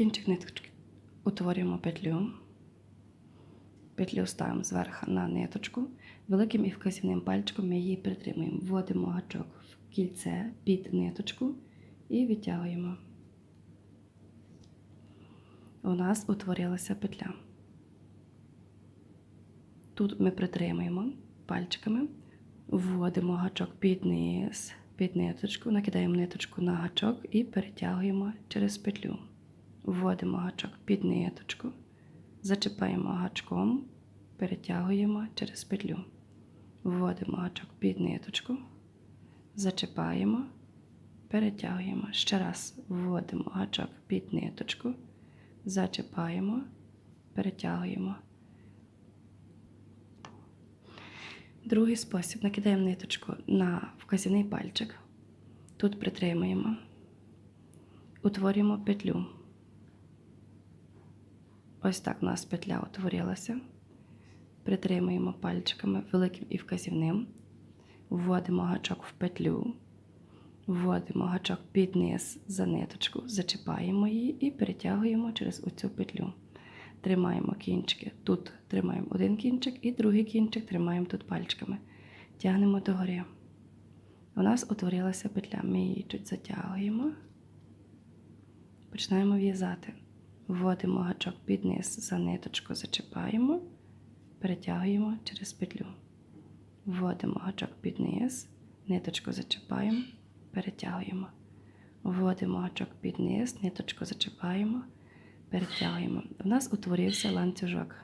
кінчик ниточки утворюємо петлю. Петлю ставимо зверху на ниточку. Великим і вказівним пальчиком ми її притримуємо. Вводимо гачок в кільце під ниточку і відтягуємо. У нас утворилася петля. Тут ми притримуємо пальчиками, вводимо гачок під низ, під ниточку, накидаємо ниточку на гачок і перетягуємо через петлю. Вводимо гачок під ниточку, зачіпаємо гачком, перетягуємо через петлю. Вводимо гачок під ниточку, зачіпаємо, перетягуємо. Ще раз вводимо гачок під ниточку, зачіпаємо, перетягуємо. Другий спосіб. Накидаємо ниточку на вказівний пальчик. Тут притримуємо, утворюємо петлю. Ось так у нас петля утворилася. Притримуємо пальчиками великим і вказівним. Вводимо гачок в петлю. Вводимо гачок під низ за ниточку, зачіпаємо її і перетягуємо через оцю петлю. Тримаємо кінчики. Тут тримаємо один кінчик і другий кінчик тримаємо тут пальчиками. Тягнемо догори. У нас утворилася петля. Ми її чуть затягуємо. Починаємо в'язати. Вводимо гачок під низ за ниточку, зачіпаємо, перетягуємо через петлю. Вводимо гачок під низ, ниточку зачіпаємо, перетягуємо. Вводимо гачок під низ, ниточку зачіпаємо, перетягуємо. У нас утворився ланцюжок.